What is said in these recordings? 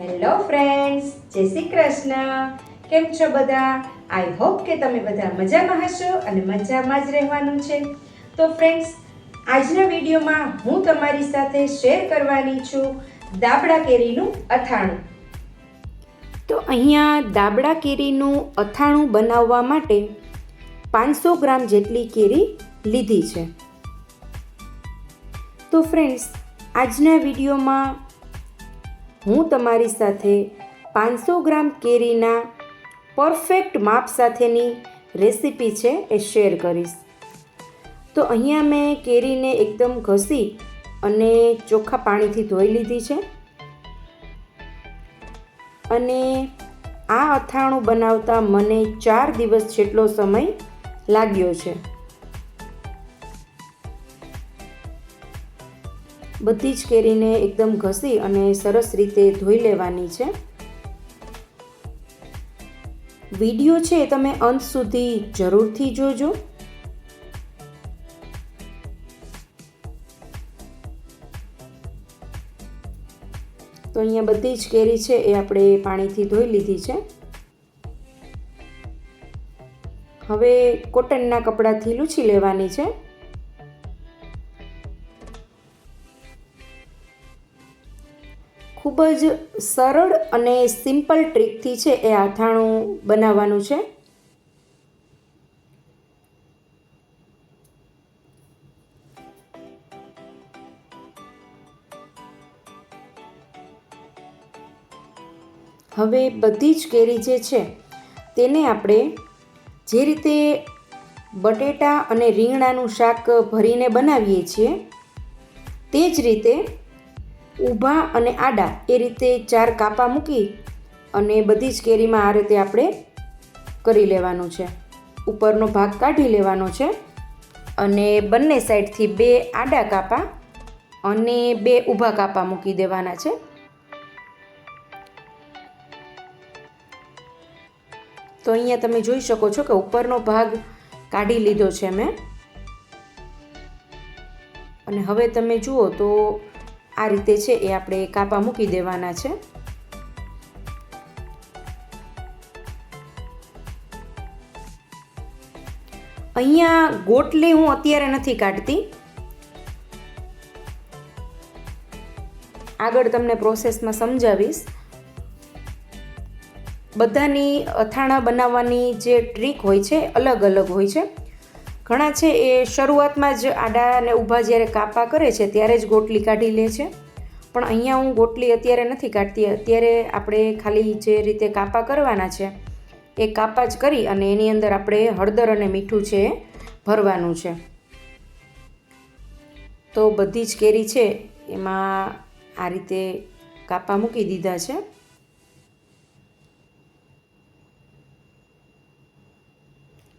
Hello friends જય શ્રી કૃષ્ણ. કેમ છો બધા? આઈ હોપ કે તમે બધા મજામાં હશો અને મજામાં જ રહેવાનું છે. તો ફ્રેન્ડ્સ આજના વિડીયોમાં હું તમારી સાથે શેર કરવાની છું દાબડા કેરીનું અથાણું. તો અહીંયા દાબડા કેરીનું અથાણું બનાવવા માટે પાંચસો ગ્રામ જેટલી કેરી લીધી છે. તો ફ્રેન્ડ્સ આજના વિડીયોમાં હું તમારી સાથે પાંચસો ગ્રામ કેરીના પરફેક્ટ માપ સાથેની રેસીપી છે એ શેર કરીશ. તો અહીંયા મેં કેરીને એકદમ ઘસી અને ચોખ્ખા પાણીથી ધોઈ લીધી છે. અને આ અથાણું બનાવતા મને ચાર દિવસ જેટલો સમય લાગ્યો છે. બધી જ કેરીને એકદમ ઘસી અને સરસ રીતે ધોઈ લેવાની છે. વીડિયો છે તમે અંત સુધી જરૂરથી જોજો. તો અહીંયા બધી જ કેરી છે એ આપણે પાણીથી ધોઈ લીધી છે. હવે કોટનના કપડાથી લૂછી લેવાની છે. ખૂબ જ સરળ અને સિમ્પલ ટ્રીકથી છે એ અથાણું બનાવવાનું છે. હવે બધી જ કેરી જે છે તેને આપણે જે રીતે બટેટા અને રીંગણાનું શાક ભરીને બનાવીએ છીએ, તે જ રીતે ઊભા અને આડા એ રીતે ચાર કાપા મૂકી અને બધી જ કેરીમાં આ રીતે આપણે કરી લેવાનું છે. ઉપરનો ભાગ કાઢી લેવાનો છે અને બંને સાઈડથી બે આડા કાપા અને બે ઊભા કાપા મૂકી દેવાના છે. તો અહીંયા તમે જોઈ શકો છો કે ઉપરનો ભાગ કાઢી લીધો છે મેં. અને હવે તમે જુઓ તો આ રીતે છે એ આપણે કાપા મૂકી દેવાના છે. અહીંયા ગોટલી હું અત્યારે નથી કાઢતી. આગળ તમને પ્રોસેસમાં સમજાવીશ. બધાની અથાણા બનાવવાની જે ટ્રીક હોય છે અલગ અલગ હોય છે. ઘણા છે એ શરૂઆતમાં જ આડા અને ઊભા જ્યારે કાપા કરે છે, ત્યારે જ ગોટલી કાઢી લે છે. પણ અહીંયા હું ગોટલી અત્યારે નથી કાઢતી, અત્યારે આપણે ખાલી જે રીતે કાપા કરવાના છે, એ કાપા જ કરી અને એની અંદર આપણે હળદર અને મીઠું છે ભરવાનું છે. તો બધી જ કેરી છે, એમાં આ રીતે કાપા મૂકી દીધા છે.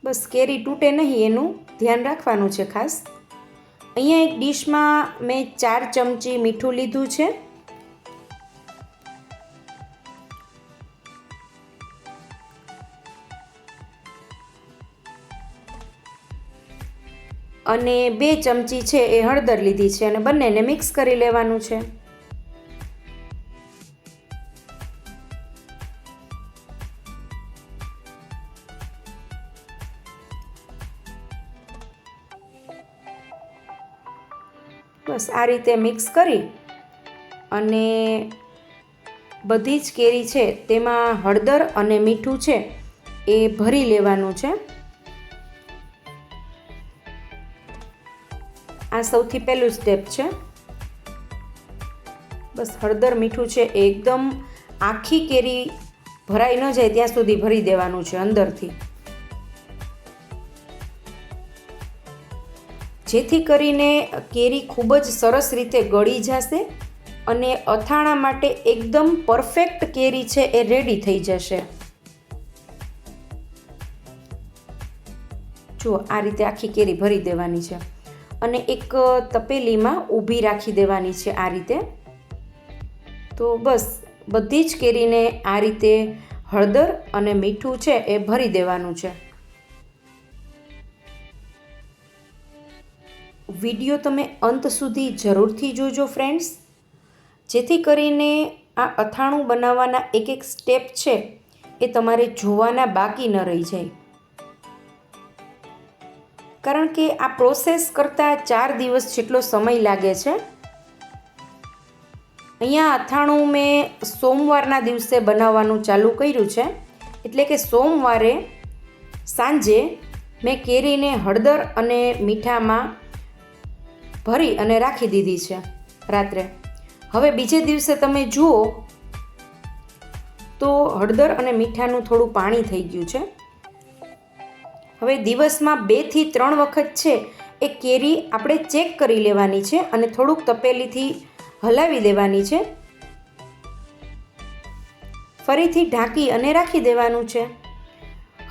બસ કેરી તૂટે નહીં એનું ધ્યાન રાખવાનું છે ખાસ. અહીંયા એક ડીશમાં મેં ચાર ચમચી મીઠું લીધું છે. અને બે ચમચી છે એ હળદર લીધી છે અને બંનેને મિક્સ કરી લેવાનું છે. રીતે મિક્સ કરી અને બધી જ કેરી છે તેમાં હળદર અને મીઠું છે એ ભરી લેવાનું છે. આ સૌથી પહેલું સ્ટેપ છે. બસ હળદર મીઠું છે એકદમ આખી કેરી ભરાઈ ન જાય ત્યાં સુધી ભરી દેવાનું છે અંદરથી. જેથી કરીને કેરી ખૂબ જ સરસ રીતે ગળી જશે અને અથાણા માટે એકદમ પરફેક્ટ કેરી છે એ રેડી થઈ જશે. જુઓ, આ રીતે આખી કેરી ભરી દેવાની છે અને એક તપેલીમાં ઊભી રાખી દેવાની છે આ રીતે. તો બસ, બધી જ કેરીને આ રીતે હળદર અને મીઠું છે એ ભરી દેવાનું છે. વીડિયો તમે અંત સુધી જરૂરથી જોજો ફ્રેન્ડ્સ જેથી કરીને આ અથાણું બનાવવાના એક એક સ્ટેપ છે એ તમારે જોવાના બાકી ન રહી જાય. કારણ કે આ પ્રોસેસ કરતાં ચાર દિવસ જેટલો સમય લાગે છે. અહીંયા અથાણું મેં સોમવારના દિવસે બનાવવાનું ચાલુ કર્યું છે. એટલે કે સોમવારે સાંજે મેં કેરીને હળદર અને મીઠામાં ભરી અને રાખી દીધી છે રાત્રે. હવે બીજે દિવસે તમે જુઓ તો હળદર અને મીઠાનું થોડું પાણી થઈ ગયું છે. હવે દિવસમાં બેથી ત્રણ વખત છે એ કેરી આપણે ચેક કરી લેવાની છે અને થોડુંક તપેલીથી હલાવી દેવાની છે. ફરીથી ઢાંકી અને રાખી દેવાનું છે.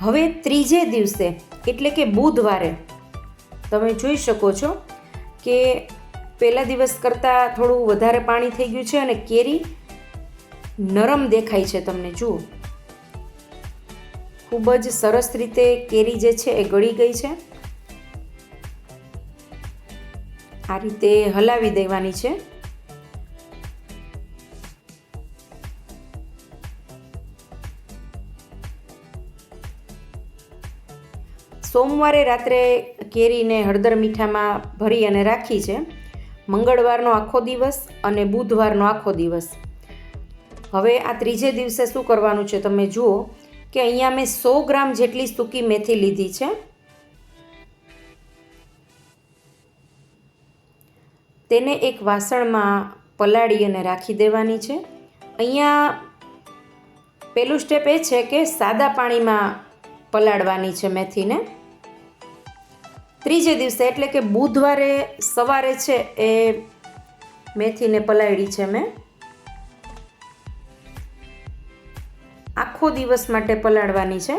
હવે ત્રીજે દિવસે, એટલે કે બુધવારે, તમે જોઈ શકો છો કે પહેલા દિવસ કરતાં થોડું વધારે પાણી થઈ ગયું છે અને કેરી નરમ દેખાય છે તમને, જુઓ. ખૂબ જ સરસ રીતે કેરી જે છે એ ગળી ગઈ છે. આ રીતે હલાવી દેવાની છે. સોમવારે રાત્રે કેરીને હળદર મીઠામાં ભરી અને રાખી છે. મંગળવારનો આખો દિવસ અને બુધવારનો આખો દિવસ. હવે આ ત્રીજે દિવસે શું કરવાનું છે તમે જુઓ કે અહીંયા મેં સો ગ્રામ જેટલી સૂકી મેથી લીધી છે. તેને એક વાસણમાં પલાળી અને રાખી દેવાની છે. અહીંયા પહેલું સ્ટેપ એ છે કે સાદા પાણીમાં પલાળવાની છે મેથીને. ત્રીજે દિવસે, એટલે કે બુધવારે સવારે છે એ મેથીને પલાળી છે મેં. આખો દિવસ માટે પલાળવાની છે.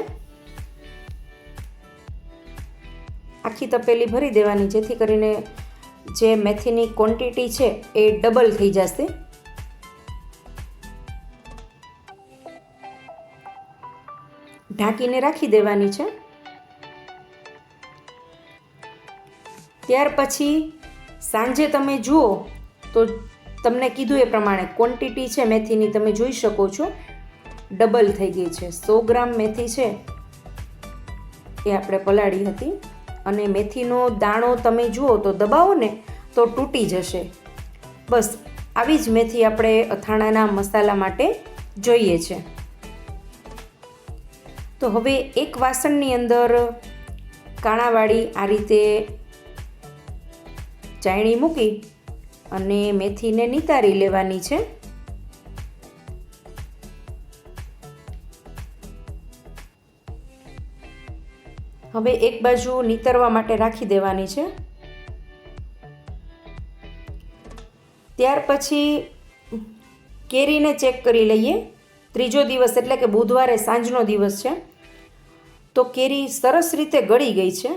આખી તપેલી ભરી દેવાની, જેથી કરીને જે મેથીની ક્વોન્ટિટી છે એ ડબલ થઈ જશે. ઢાંકીને રાખી દેવાની છે. ત્યાર પછી સાંજે તમે જુઓ તો તમને કીધું એ પ્રમાણે ક્વોન્ટિટી છે મેથીની તમે જોઈ શકો છો. ડબલ થઈ ગઈ છે. સો ગ્રામ મેથી છે એ આપણે પલાળી હતી. અને મેથીનો દાણો તમે જુઓ તો દબાવો ને તો તૂટી જશે. બસ આવી જ મેથી આપણે અથાણાના મસાલા માટે જોઈએ છે. તો હવે એક વાસણની અંદર કાણાવાળી આ રીતે ચાયણી મૂકી અને મેથીને નિતારી લેવાની છે. હવે એક બાજુ નીતરવા માટે રાખી દેવાની છે. ત્યાર પછી કેરીને ચેક કરી લઈએ. ત્રીજો દિવસ એટલે કે બુધવારે સાંજનો દિવસ છે. તો કેરી સરસ રીતે ગળી ગઈ છે.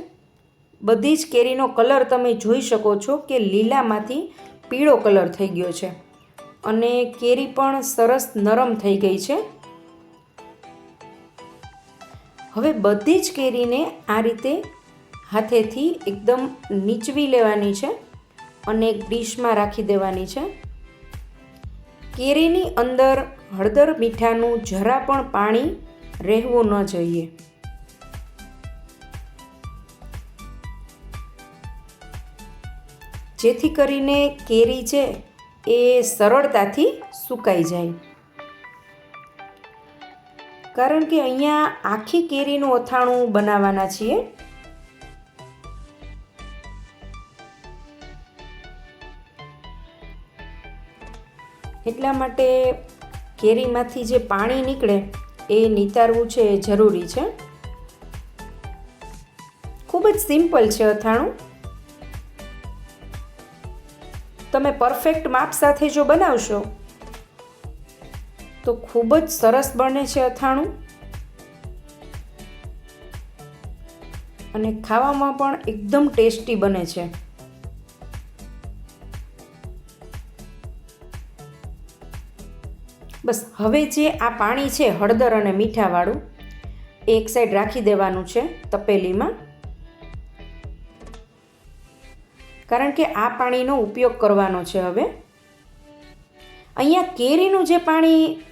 બધી જ કેરીનો કલર તમે જોઈ શકો છો કે લીલામાંથી પીળો કલર થઈ ગયો છે. અને કેરી પણ સરસ નરમ થઈ ગઈ છે. હવે બધી જ કેરીને આ રીતે હાથેથી એકદમ નીચવી લેવાની છે અને એક ડીશમાં રાખી દેવાની છે. કેરીની અંદર હળદર મીઠાનું જરા પણ પાણી રહેવું ન જોઈએ. જેથી કરીને કેરી છે એ સરળતાથી સુકાઈ જાય. કારણ કે અહીંયા આખી કેરીનું અથાણું બનાવવાના છીએ. એટલા માટે કેરીમાંથી જે પાણી નીકળે એ નિતારવું છે એ જરૂરી છે. ખૂબ જ સિમ્પલ છે અથાણું. તમે પરફેક્ટ માપ સાથે જો બનાવશો, તો ખૂબ જ સરસ બને છે અથાણું. અને ખાવામાં પણ એકદમ ટેસ્ટી બને છે. બસ હવે જે આ પાણી છે હળદર અને મીઠાવાળું એક સાઈડ રાખી દેવાનું છે તપેલીમાં. કારણ કે આ પાણીનો ઉપયોગ કરવાનો છે હવે. અહીંયા કેરીનું જે પાણી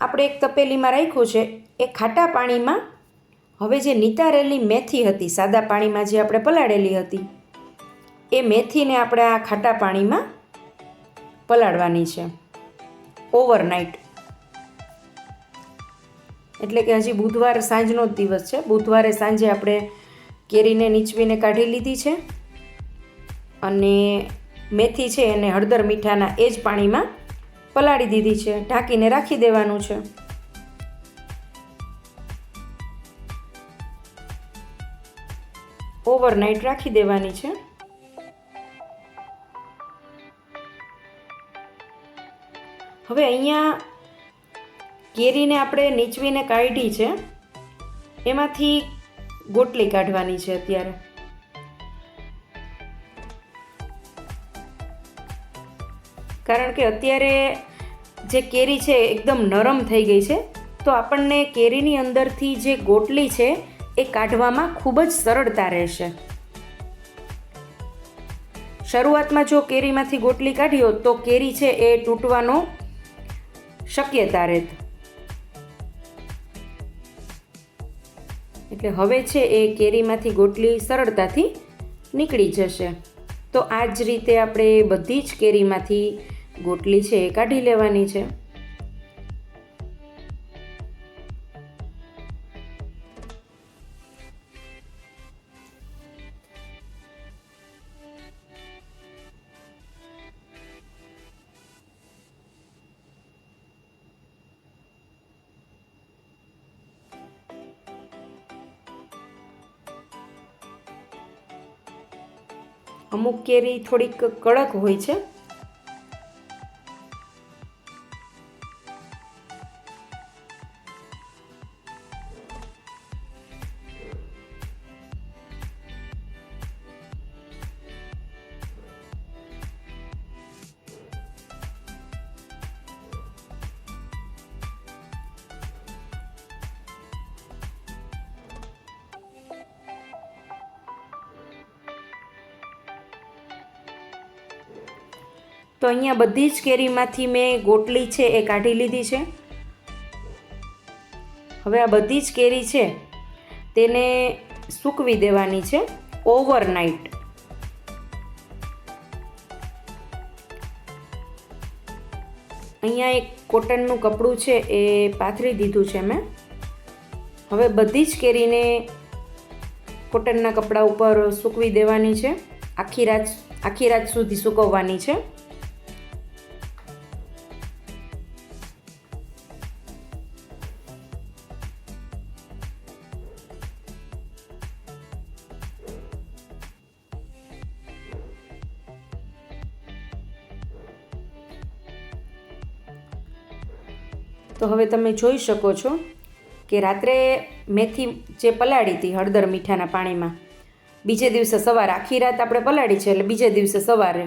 આપણે એક તપેલીમાં રાખ્યું છે, એ ખાટા પાણીમાં હવે જે નિતારેલી મેથી હતી, સાદા પાણીમાં જે આપણે પલાળેલી હતી, એ મેથીને આપણે આ ખાટા પાણીમાં પલાળવાની છે. ઓવરનાઇટ. એટલે કે હજી બુધવાર સાંજનો જ દિવસ છે. બુધવારે સાંજે આપણે કેરીને નીચવીને કાઢી લીધી છે. અને મેથી છે એને હળદર મીઠાના એ જ પાણીમાં પલાળી દીધી છે. ઢાંકીને રાખી દેવાનું છે. ઓવરનાઇટ રાખી દેવાની છે. હવે અહીંયા કેરીને આપણે નીચવીને કાઢી છે. એમાંથી ગોટલી કાઢવાની છે અત્યારે. કારણ કે અત્યારે જે કેરી છે એકદમ નરમ થઈ ગઈ છે, તો આપણને કેરીની અંદરથી જે ગોટલી છે એ કાઢવામાં ખૂબ જ સરળતા રહેશે. શરૂઆતમાં જો કેરીમાંથી ગોટલી કાઢ્યો, તો કેરી છે એ તૂટવાનો શક્યતા રહેત. એટલે હવે છે એ કેરીમાંથી ગોટલી સરળતાથી નીકળી જશે. તો આ જ રીતે આપણે બધી જ કેરીમાંથી ગોટલી છે એ કાઢી લેવાની છે. અમુક કેરી થોડીક કડક હોય છે. તો અહીંયા બધી જ કેરીમાંથી મેં ગોટલી છે એ કાઢી લીધી છે. હવે આ બધી જ કેરી છે તેને સૂકવી દેવાની છે ઓવરનાઇટ. અહીંયા એક કોટનનું કપડું છે એ પાથરી દીધું છે મેં. હવે બધી જ કેરીને કોટનના કપડા ઉપર સૂકવી દેવાની છે. આખી રાત આખી રાત સુધી સૂકવવાની છે. હવે તમે જોઈ શકો છો કે રાત્રે મેથી જે પલાળી હતી હળદર મીઠાના પાણીમાં, બીજે દિવસે સવારે આખી રાત આપણે પલાળી છે એટલે બીજે દિવસે સવારે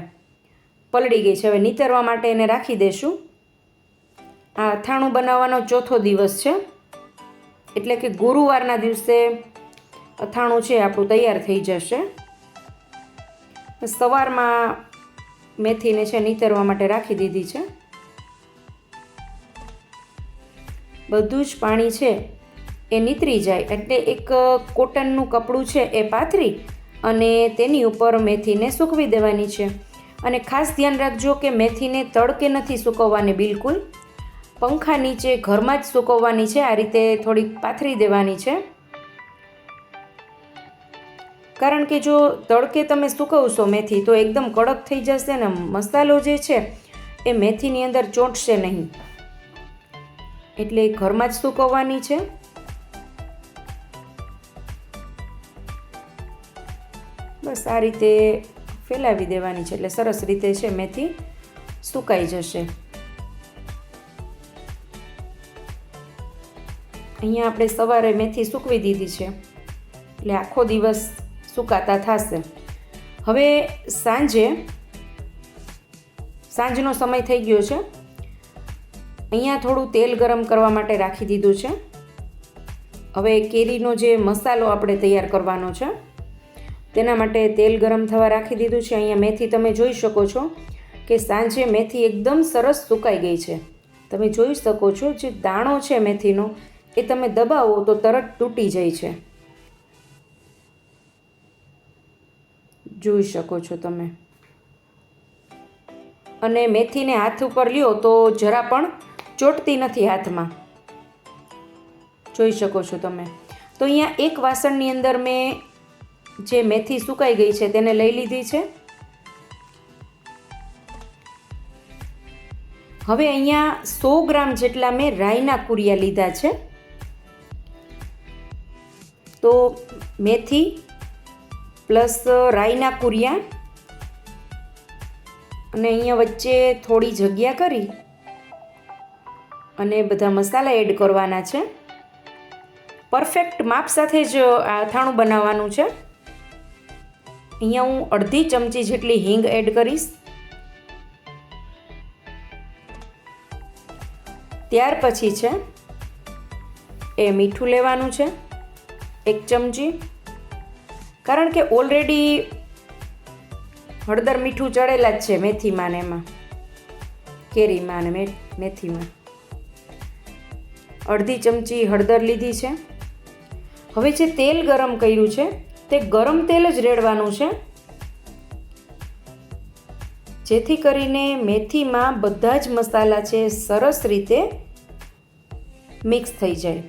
પલળી ગઈ છે. હવે નીતરવા માટે એને રાખી દઈશું આ અથાણું બનાવવાનો ચોથો દિવસ છે. એટલે કે ગુરુવારના દિવસે અથાણું છે, આપણું તૈયાર થઈ જશે. સવારમાં મેથીને છે નીતરવા માટે રાખી દીધી છે. બધું જ પાણી છે, એ નીતરી જાય. એટલે એક કોટનનું કપડું છે એ પાથરી અને તેની ઉપર મેથીને સૂકવી દેવાની છે. અને ખાસ ધ્યાન રાખજો કે મેથીને તડકે નથી સૂકવવાની બિલકુલ. પંખા નીચે ઘરમાં જ સૂકવવાની છે, આ રીતે થોડીક પાથરી દેવાની છે. કારણ કે જો તડકે તમે સૂકવશો મેથી તો એકદમ કડક થઈ જશે ને મસાલો જે છે એ મેથીની અંદર ચોંટશે નહીં. એટલે ઘરમાં જ સૂકવવાની છે. બસ આ રીતે ફેલાવી દેવાની છે, એટલે સરસ રીતે છે મેથી સુકાઈ જશે. અહીંયા આપણે સવારે મેથી સૂકવી દીધી છે, એટલે આખો દિવસ સુકાતા થશે. હવે સાંજે, સાંજનો સમય થઈ ગયો છે. અહીંયા થોડું તેલ ગરમ કરવા માટે રાખી દીધું છે. હવે કેરીનો જે મસાલો આપણે તૈયાર કરવાનો છે, તેના માટે તેલ ગરમ થવા રાખી દીધું છે. અહીંયા મેથી તમે જોઈ શકો છો કે સાંજે મેથી એકદમ સરસ સુકાઈ ગઈ છે. તમે જોઈ શકો છો જે દાણો છે મેથીનો, એ તમે દબાવો તો તરત તૂટી જાય છે. જોઈ શકો છો તમે. અને મેથીને હાથ ઉપર લ્યો તો જરા પણ ચોટતી નથી હાથમાં. જોઈ શકો છો તમે. તો અહીંયા એક વાસણની અંદર મેં જે મેથી સુકાઈ ગઈ છે તેને લઈ લીધી છે. હવે અહીંયા સો ગ્રામ જેટલા મેં રાઈના કુરિયા લીધા છે. તો મેથી પ્લસ રાઈના કુરિયા અને અહીંયા વચ્ચે થોડી જગ્યા કરી. અને બધા મસાલા એડ કરવાના છે. પરફેક્ટ માપ સાથે જ આ અથાણું બનાવવાનું છે. અહીંયા હું અડધી ચમચી જેટલી હિંગ એડ કરીશ. ત્યાર પછી છે, એ મીઠું લેવાનું છે, એક ચમચી. કારણ કે ઓલરેડી હળદર મીઠું ચડેલા જ છે મેથીમાં ને એમાં. કેરીમાં ને મેથીમાં. અડધી ચમચી હળદર લીધી છે. હવે જે તેલ ગરમ કર્યું છે, તે ગરમ તેલ જ રેડવાનું છે. જેથી કરીને મેથીમાં બધા જ મસાલા છે, સરસ રીતે મિક્સ થઈ જાય.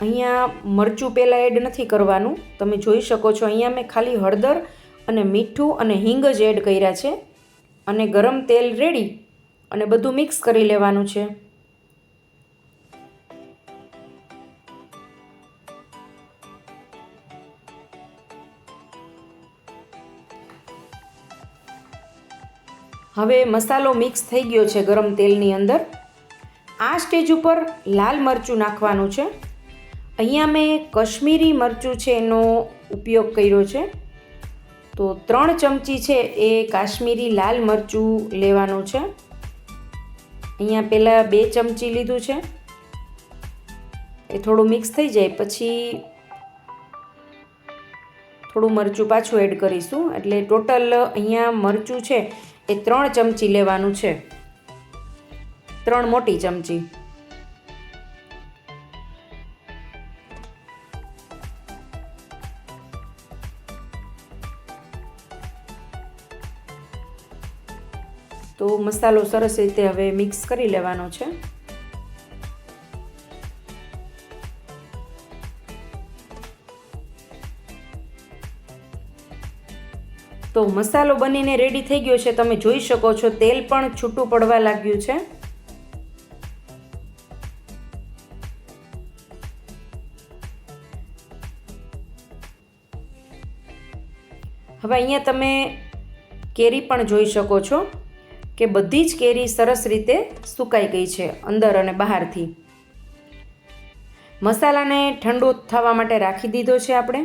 અહીંયા મરચું પહેલાં એડ નથી કરવાનું. તમે જોઈ શકો છો, અહીંયા મેં ખાલી હળદર અને મીઠું અને હિંગ જ એડ કર્યા છે. અને ગરમ તેલ રેડી અને બધું મિક્સ કરી લેવાનું છે. હવે મસાલો મિક્સ થઈ ગયો છે ગરમ તેલની અંદર. આ સ્ટેજ ઉપર લાલ મરચું નાખવાનું છે. અહીંયા મેં કશ્મીરી મરચું છે એનો ઉપયોગ કર્યો છે. તો ત્રણ ચમચી છે એ કાશ્મીરી લાલ મરચું લેવાનું છે. અહીંયા પહેલાં બે ચમચી લીધું છે. એ થોડું મિક્સ થઈ જાય, પછી થોડું મરચું પાછું એડ કરીશું. એટલે ટોટલ અહીંયા મરચું છે એ ત્રણ ચમચી લેવાનું છે. ત્રણ મોટી ચમચી. તો મસાલો સરસ રીતે હવે મિક્સ કરી લેવાનો છે. તો મસાલો બનીને રેડી થઈ ગયો છે. તમે જોઈ શકો છો, તેલ પણ છૂટું પડવા લાગ્યું છે. હવે અહીંયા તમે કેરી પણ જોઈ શકો છો. કે બધી જ કેરી સરસ રીતે સુકાઈ ગઈ છે અંદર અને બહારથી. મસાલાને ઠંડુ થવા માટે રાખી દીધો છે આપણે.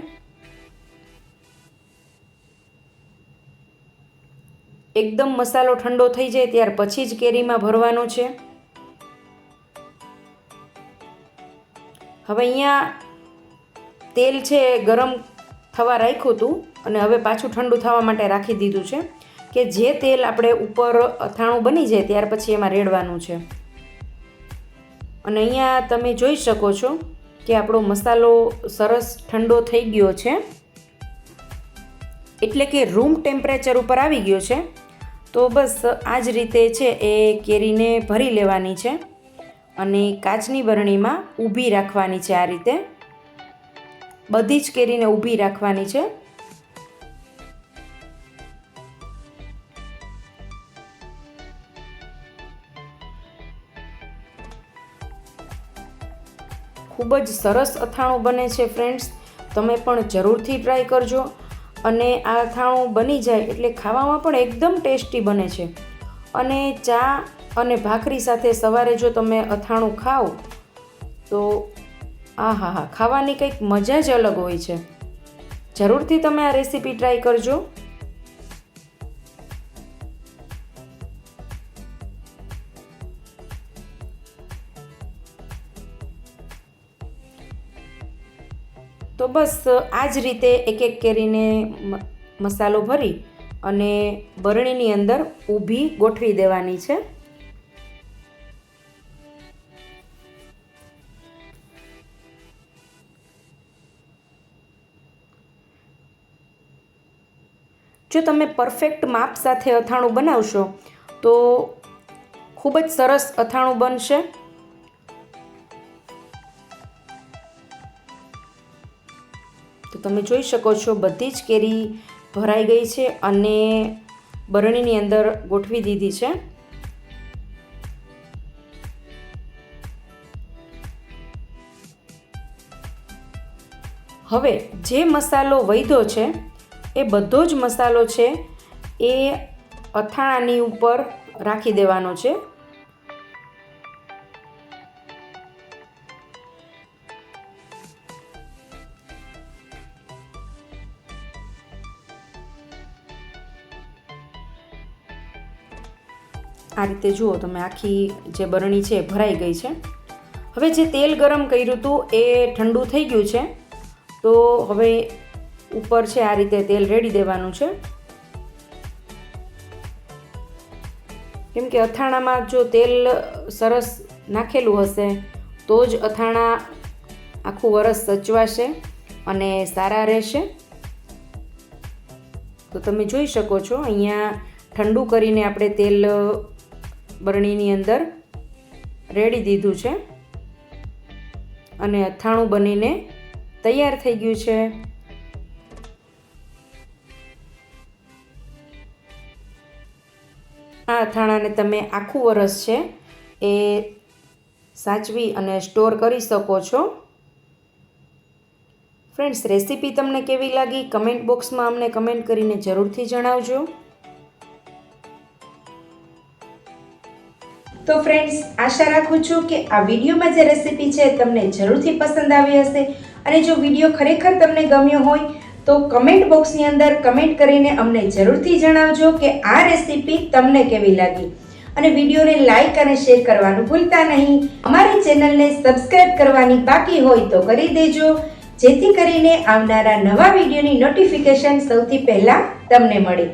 એકદમ મસાલો ઠંડો થઈ જાય ત્યાર પછી જ કેરીમાં ભરવાનો છે. હવે અહીંયા તેલ છે ગરમ થવા રાખ્યું હતું અને હવે પાછું ઠંડુ થવા માટે રાખી દીધું છે. કે જે તેલ આપણે ઉપર અથાણું બની જાય ત્યાર પછી એમાં રેડવાનું છે. અને અહીંયા તમે જોઈ શકો છો કે આપણો મસાલો સરસ ઠંડો થઈ ગયો છે. એટલે કે રૂમ ટેમ્પરેચર ઉપર આવી ગયો છે. તો બસ આ જ રીતે છે એ કેરીને ભરી લેવાની છે અને કાચની બરણીમાં ઊભી રાખવાની છે આ રીતે. બધી જ કેરીને ઊભી રાખવાની છે. ખૂબ જ સરસ અથાણું બને છે ફ્રેન્ડ્સ તમે પણ જરૂરથી ટ્રાય કરજો. અને આ અથાણું બની જાય એટલે ખાવામાં પણ એકદમ ટેસ્ટી બને છે. અને ચા અને ભાખરી સાથે સવારે જો તમે અથાણું ખાઓ, તો આ હા હા ખાવાની કંઈક મજા જ અલગ હોય છે. જરૂરથી તમે આ રેસીપી ટ્રાય કરજો. તો બસ આ જ રીતે એક એક કેરીને મસાલો ભરી અને બરણીની અંદર ઊભી ગોઠવી દેવાની છે. જો તમે પરફેક્ટ માપ સાથે અથાણું બનાવશો, તો ખૂબ જ સરસ અથાણું બનશે. તમે જોઈ શકો છો બધી જ કેરી ભરાઈ ગઈ છે અને બરણીની અંદર ગોઠવી દીધી છે. હવે જે મસાલો વૈધો છે, એ બધો જ મસાલો છે, એ અથાણાની ઉપર રાખી દેવાનો છે. આ રીતે જુઓ તમે આખી જે બરણી છે ભરાઈ ગઈ છે. હવે જે તેલ ગરમ કર્યું હતું એ ઠંડુ થઈ ગયું છે. તો હવે ઉપર છે આ રીતે તેલ રેડી દેવાનું છે. કેમ કે અથાણામાં જો તેલ સરસ નાખેલું હશે, તો જ અથાણા આખું વરસ સચવાશે અને સારા રહેશે. તો તમે જોઈ શકો છો, અહીંયા ઠંડુ કરીને આપણે તેલ બરણીની અંદર રેડી દીધું છે. અને અથાણું બનીને તૈયાર થઈ ગયું છે. આ અથાણાને તમે આખું વરસ છે એ સાચવી અને સ્ટોર કરી શકો છો. ફ્રેન્ડ્સ, રેસીપી તમને કેવી લાગી? કમેન્ટ બોક્સમાં અમને કમેન્ટ કરીને જરૂરથી જણાવજો. તો ફ્રેન્ડ્સ આશા રાખું છું કે આ વિડીયોમાં જે રેસીપી છે તમને જરૂરથી પસંદ આવી હશે અને જો વીડિયો ખરેખર તમને ગમ્યો હોય, તો કમેન્ટ બોક્સની અંદર કમેન્ટ કરીને અમને જરૂરથી જણાવજો કે આ રેસીપી તમને કેવી લાગી. અને વિડીયોને લાઇક અને શેર કરવાનું ભૂલતા નહીં. અમારી ચેનલને સબસ્ક્રાઇબ કરવાની બાકી હોય તો કરી દેજો. જેથી કરીને આવનારા નવા વિડીયોની નોટિફિકેશન સૌથી પહેલાં તમને મળે.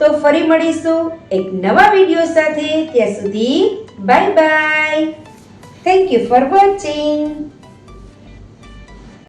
તો ફરી મળીશું એક નવા વીડિયો સાથે. ત્યાં સુધી bye bye thank you for watching